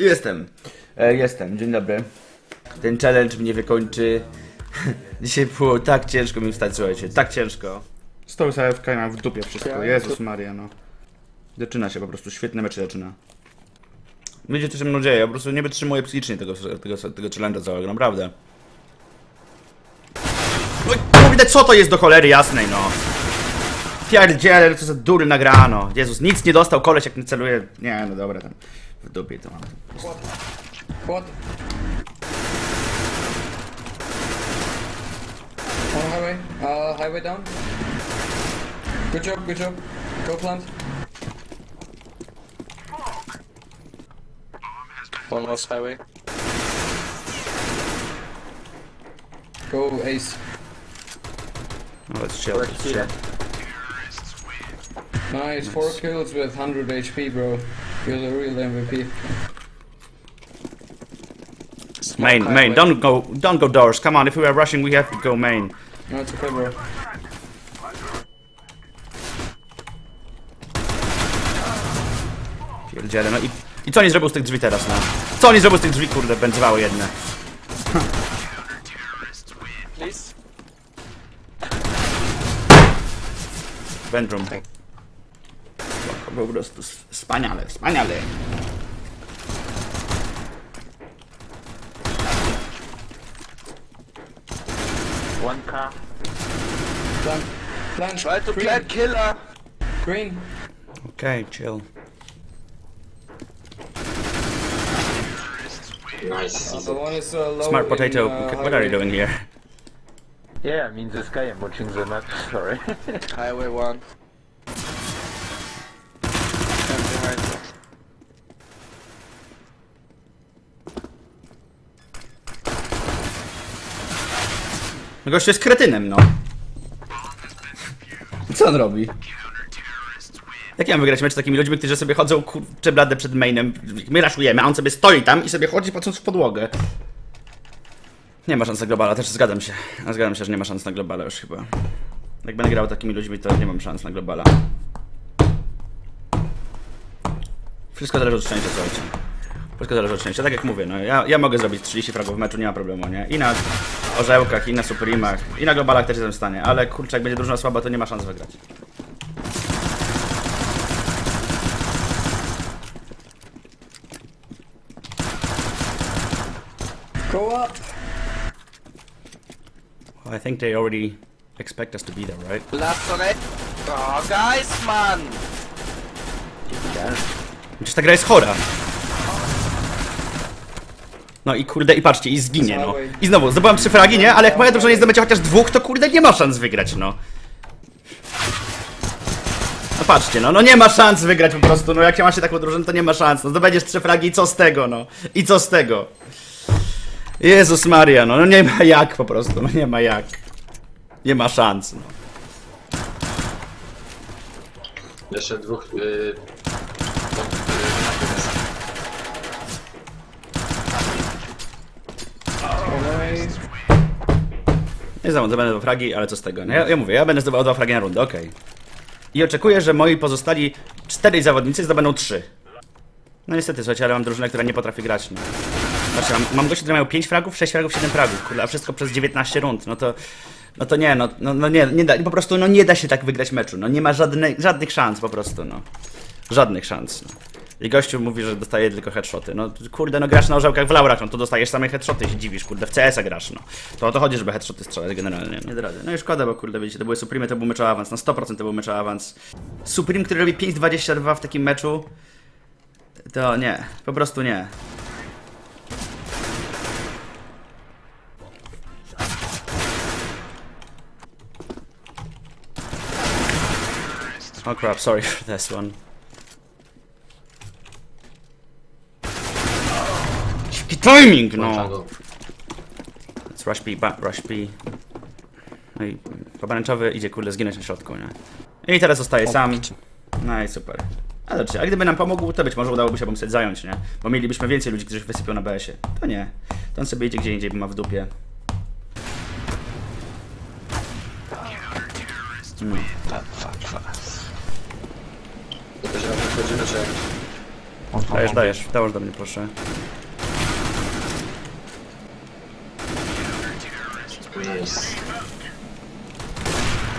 Jestem. E, jestem, dzień dobry. Ten challenge mnie wykończy. Dzisiaj było tak ciężko mi wstać, słuchajcie, tak ciężko. Stoły sobie w mam w dupie wszystko, Jezus Maria, no. Zaczyna się po prostu, świetny mecz się zaczyna. Wiecie co się mną dzieje, ja po prostu nie wytrzymuję psychicznie tego, tego, tego challenge'a całego, naprawdę. No widać co to jest do cholery jasnej, no. Pierdziele, co za dury nagrano. Jezus, nic nie dostał koleś jak nie celuje. Nie, no dobra, tam w dupie to mam. What? On highway. Uh, highway down. Good job, good job. Go plant. One last highway. Go ace. Let's chill, let's chill. Nice, four kills with 100 HP, bro. You're the real MVP. Main, main, don't go, don't go doors. Come on, if we are rushing, we have to go main. No, it's okay, bro. Pierdziele, no i, i co oni zrobił z tych drzwi teraz, no? Co oni zrobił z tych drzwi, kurde, będzywały jedne. Please. Bedroom. po prostu wspaniale, wspaniale. One car. Plan, plan, Try to green. plan killer. Green. Okay, chill. Nice. Uh, uh, Smart potato, in, uh, what are you doing here? Yeah, I mean this guy, I'm watching the map, sorry. highway 1. gościu jest kretynem, no. Co on robi? Jak ja mam wygrać mecz z takimi ludźmi, którzy sobie chodzą kurcze blade przed mainem, my raszujemy, a on sobie stoi tam i sobie chodzi patrząc w podłogę. Nie ma szans na globala, też zgadzam się. Zgadzam się, że nie ma szans na globala już chyba. Jak będę grał takimi ludźmi, to nie mam szans na globala. Wszystko zależy od szczęścia, słuchajcie. Wszystko zależy od szczęścia. Tak jak mówię, no ja, ja mogę zrobić 30 fragów w meczu, nie ma problemu, nie? I na orzełkach, i na superimach, i na globalach też jestem w stanie, ale kurczę, jak będzie drużyna słaba, to nie ma szans wygrać. Go up. Well, I think they already expect us to be there, right? Last on it. Oh, guys, man. Przecież ta gra jest chora. No i kurde, i patrzcie, i zginie, no. I znowu, zdobyłam trzy fragi, nie? Ale jak moja drużyna nie zdobędzie chociaż dwóch, to kurde, nie ma szans wygrać, no. No patrzcie, no, no nie ma szans wygrać po prostu, no jak się macie taką drużynę, to nie ma szans, no zdobędziesz trzy fragi i co z tego, no. I co z tego? Jezus Maria, no, no nie ma jak po prostu, no nie ma jak. Nie ma szans, no. Jeszcze dwóch. Yy, Nie zdobędę dwa fragi, ale co z tego? No ja, ja mówię, ja będę zdobywał dwa fragi na rundę, okej. I oczekuję, że moi pozostali czterej zawodnicy zdobędą trzy. No niestety, słuchajcie, ale mam drużynę, która nie potrafi grać, no. Patrzcie, mam, mam gości, które mają 5 fragów, 6 fragów, 7 fragów, kurde, a wszystko przez 19 rund, no to... No to nie, no, no, no nie, nie da, po prostu, no nie da się tak wygrać meczu, no nie ma żadnej, żadnych szans po prostu, no. Żadnych szans, no. I gościu mówi, że dostaje tylko headshoty. No kurde, no grasz na orzełkach w laurach, no to dostajesz same headshoty się dziwisz, kurde, w CS-a grasz, no. To o to chodzi, żeby headshoty strzelać generalnie. Nie da rady. No i szkoda, bo kurde, wiecie, to były Supreme, to był mecz awans, na 100% to był mecz awans. Supreme, który robi 5.22 w takim meczu, to nie, po prostu nie. Oh crap, sorry for this one. Timing, no! no. Let's rush B, ba, rush B. No i pomarańczowy idzie kurde zginąć na środku, nie? I teraz zostaje sam. No i super. A dobrze, a gdyby nam pomógł, to być może udałoby się bombset zająć, nie? Bo mielibyśmy więcej ludzi, którzy wysypią na BS-ie. To nie. To on sobie idzie gdzie indziej, bo ma w dupie. Jak? Dajesz, dajesz. Dołącz do mnie, proszę.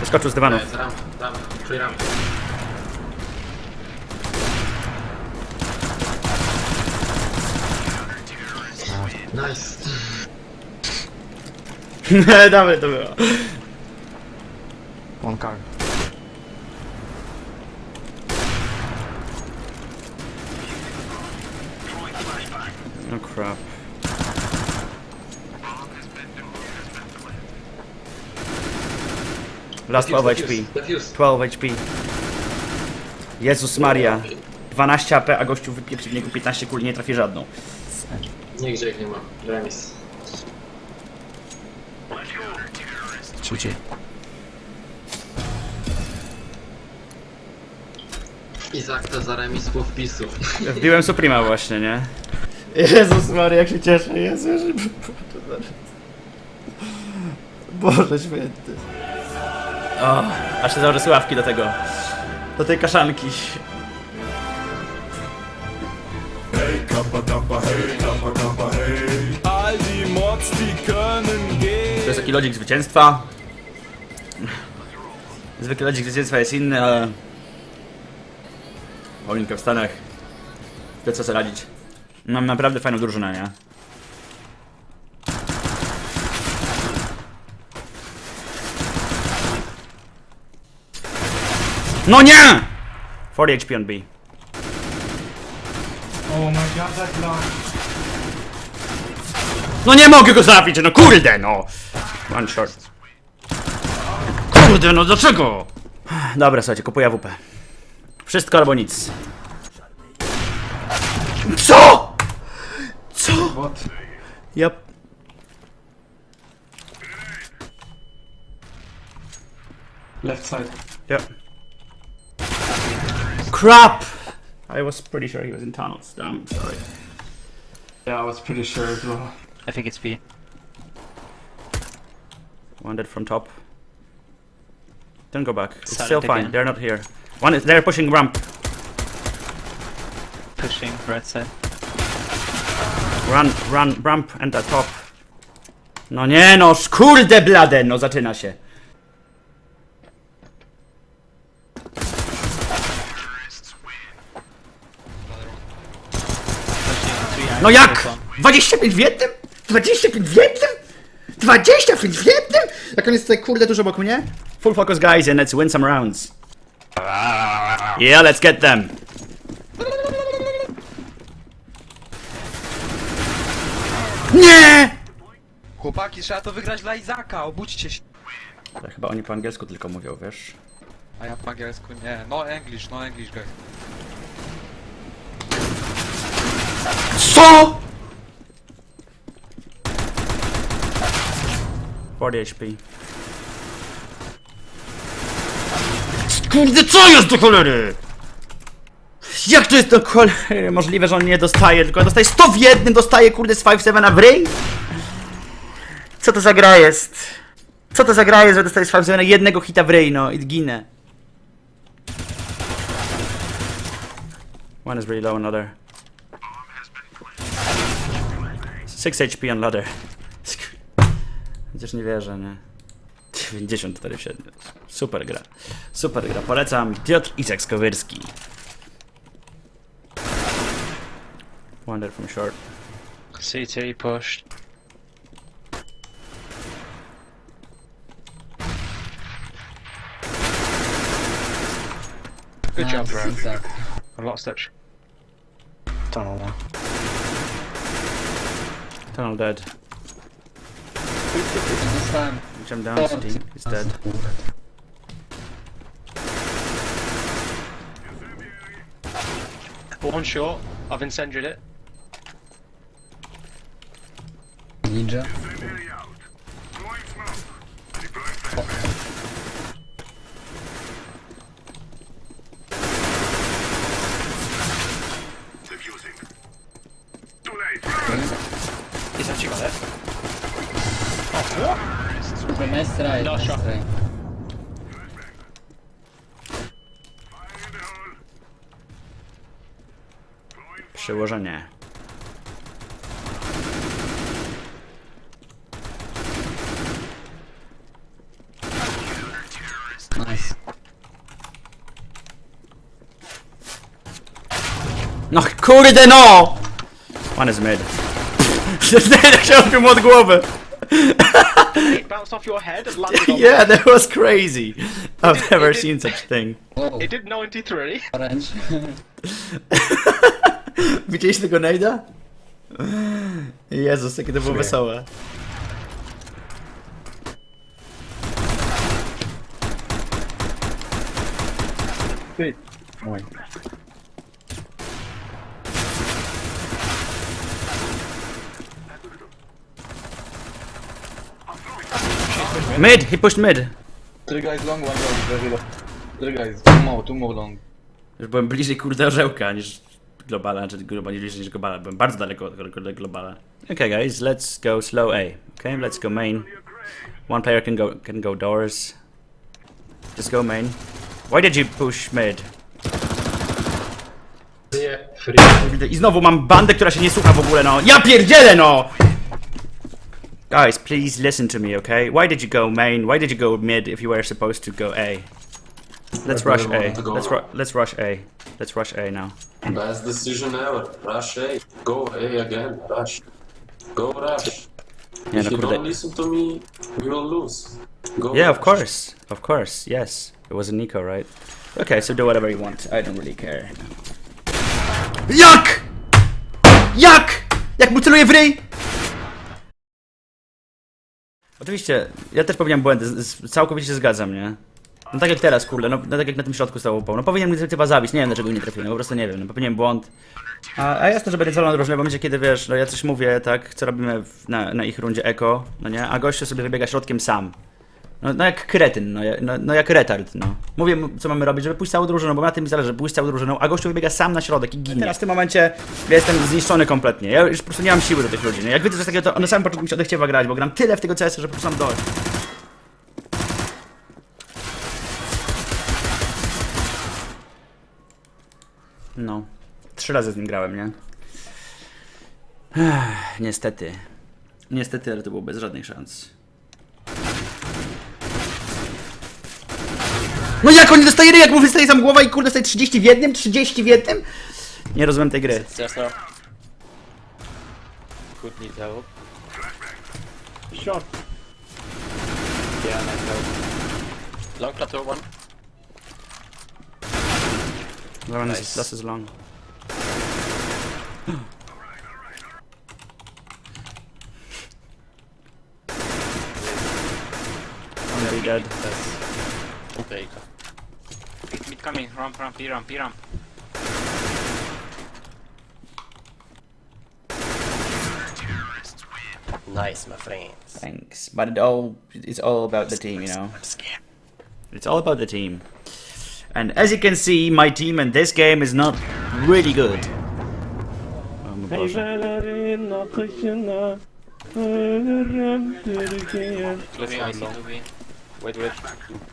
Wyskoczył z dywanu. Z ram, ram, czuj ram. Nice. Dawaj, to było. One car. Oh crap. Last 12 HP. Defuse. 12 HP. Jezus Maria. 12 AP, a gościu wypieprzy w niego 15 kul, nie trafi żadną. Nigdzie ich nie ma. Remis. Izak to za remis po wpisu. Wbiłem Suprema właśnie, nie? Jezus Maria, jak się cieszę, Jezu, że... Boże święty. O, aż się założę sławki do tego. Do tej kaszanki. All die Mods, die können gehen. To jest taki lodzik zwycięstwa. Zwykle lodzik zwycięstwa jest inny, ale... Paulinka w Stanach. Wie co sobie radzić. Mam naprawdę fajną drużynę, nie? No nie! 40 HP on B. No nie mogę go zabić, no kurde no! One shot. Kurde, no dlaczego? Dobra, słuchajcie, kupuję AWP. Wszystko albo nic. Co? Co? Ja... Left side. Yeah. Crap! I was pretty sure he was in tunnels. Damn, sorry. Yeah, I was pretty sure as well. I think it's B. One dead from top. Don't go back. It's Silent still fine. again. They're not here. One is they're pushing ramp. Pushing right side. Run, run, ramp and the top. No nie no, skurde blade, no zaczyna się. No jak? this one. 25 w jednym? 25 w jednym? 25 w jednym? Jak on jest tutaj kurde tuż obok mnie? Full focus guys and let's win some rounds. Yeah, let's get them. Nie! Chłopaki, trzeba to wygrać dla Izaka, obudźcie się. Chyba oni po angielsku tylko mówią, wiesz? A ja po angielsku nie. No English, no English guys. Co? 40 HP. Kurde, co jest do cholery? Jak to jest do cholery? Możliwe, że on nie dostaje, tylko dostaje 100 w jednym, dostaje kurde z 5-7 na bryj? Co to za gra jest? Co to za gra jest, że dostaje z 5-7 jednego hita w ryj, no i ginę. One is really low, another. 6 HP on ladder. Chociaż nie wierzę, nie? 94 w 7. Super gra. Super gra. Polecam. Piotr Isek Skowyrski. Wonder from short. CT pushed. Good job, bro. A lot of touch. Tunnel now. Tunnel dead. This time. Jump down, city. He's dead. One short. I've incendied it. Ninja. No nice shot. try. Przełożenie. Nice. No kurde no! One is mid. Jak się odbił mu od głowy. It bounced off your head and landed on Yeah, that was crazy. I've never seen such thing. It did 93. orange. Widzieliście tego Nejda? Jezus, jakie to było wesołe. Mid, he pushed mid. Three guys long, one long, very low. Three guys, two more, two more long. Już byłem bliżej kurde orzełka niż globala, czy grubo nie bliżej niż globala. Byłem bardzo daleko od kurde globala. Okay guys, let's go slow A. Okay, let's go main. One player can go can go doors. Just go main. Why did you push mid? I znowu mam bandę, która się nie słucha w ogóle, no. Ja pierdzielę, no! Guys, please listen to me, okay? Why did you go main? Why did you go mid if you were supposed to go A? Let's rush A. Let's ru let's rush A. Let's rush A now. Best decision ever. Rush A. Go A again. Rush. Go rush. Nie, if you don't listen to me, we will lose. Go Yeah, of course. Of course, yes. It was a Nico, right? Okay, so do whatever you want. I don't really care. Jak? Jak? Jak w ryj? Oczywiście, ja też popełniam błędy, całkowicie się zgadzam, nie? No tak jak teraz, kurde, no, no tak jak na tym środku stał upał. No powinienem mnie chyba zabić, nie wiem dlaczego go nie trafiłem, no po prostu nie wiem, no popełniłem błąd. A, a jasne, że będę celowany różne w momencie, kiedy wiesz, no ja coś mówię, tak, co robimy w, na, na ich rundzie eko, no nie, a gościu sobie wybiega środkiem sam. No, no jak kretyn, no, no, no jak retard, no. Mówię co mamy robić, żeby pójść całą drużyną, bo na tym mi zależy, pójść całą drużyną, a gościu wybiega sam na środek i ginie. Teraz w tym momencie ja jestem zniszczony kompletnie, ja już po prostu nie mam siły do tych ludzi, nie? Jak widzę coś takiego, to na samym początku mi się odechciewa grać, bo gram tyle w tego CS, że po prostu mam dość. No. Trzy razy z nim grałem, nie? Ech, niestety. Niestety, ale to było bez żadnych szans. No jak on nie dostaje ryj, jak mu wystaje sam głowa i kurde dostaje 30 w jednym, 30 w jednym? Nie rozumiem tej gry. Could need help. Short. Yeah, nice help. Long plateau one. That one is, that is long. One be dead. Okay. Mid coming. Ramp, ramp, B ramp, B ramp. Nice, my friends. Thanks. But it all it's all about the team, you know. It's all about the team. And as you can see, my team in this game is not really good. Oh, my gosh. Akışına ölürüm Türkiye. Close one long. Wait, wait.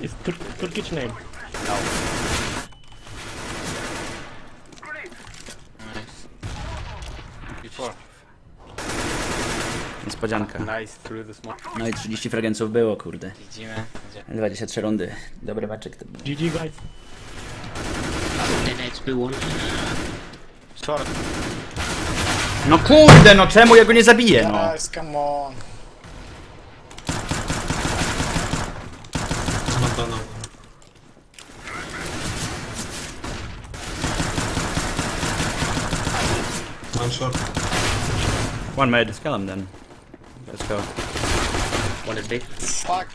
Is Tur Turkish name. Nice. Niespodzianka. Nice through the smoke. No i 30 fragenców było, kurde. Widzimy. Gdzie? 23 rundy. Dobry meczek to był. GG guys. Short. No kurde, no czemu ja go nie zabiję, no? come on. No to no. One shot. One mid. Kill him then. Let's go. One is big. Fuck.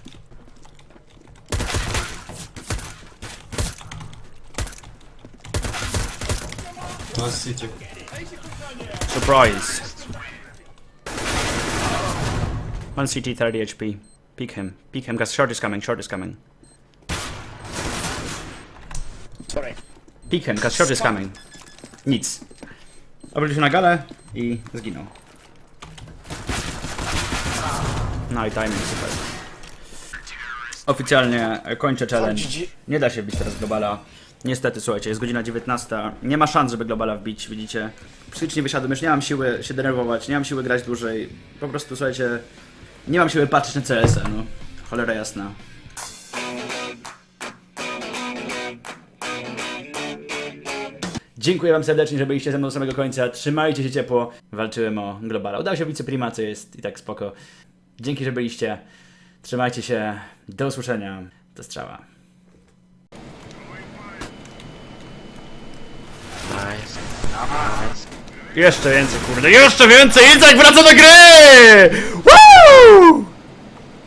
One city. Surprise. One CT 30 HP. Peek him. Peek him, because short is coming, short is coming. Sorry. Peek him, because short is coming. Nic. Obrócił się na galę i zginął. No i timing super. Oficjalnie kończę challenge. Nie da się bić teraz globala. Niestety, słuchajcie, jest godzina 19. Nie ma szans, żeby globala wbić, widzicie. Psychicznie wysiadłem, już nie mam siły się denerwować, nie mam siły grać dłużej. Po prostu, słuchajcie, nie mam siły patrzeć na CS-a, no. Cholera jasna. Dziękuję wam serdecznie, że byliście ze mną do samego końca. Trzymajcie się ciepło. Walczyłem o globala. Udało się wiceprima, co jest i tak spoko. Dzięki, że byliście. Trzymajcie się. Do usłyszenia. Do strzała. Nice. Jeszcze więcej, kurde, jeszcze więcej! Izak wraca do gry! Woo!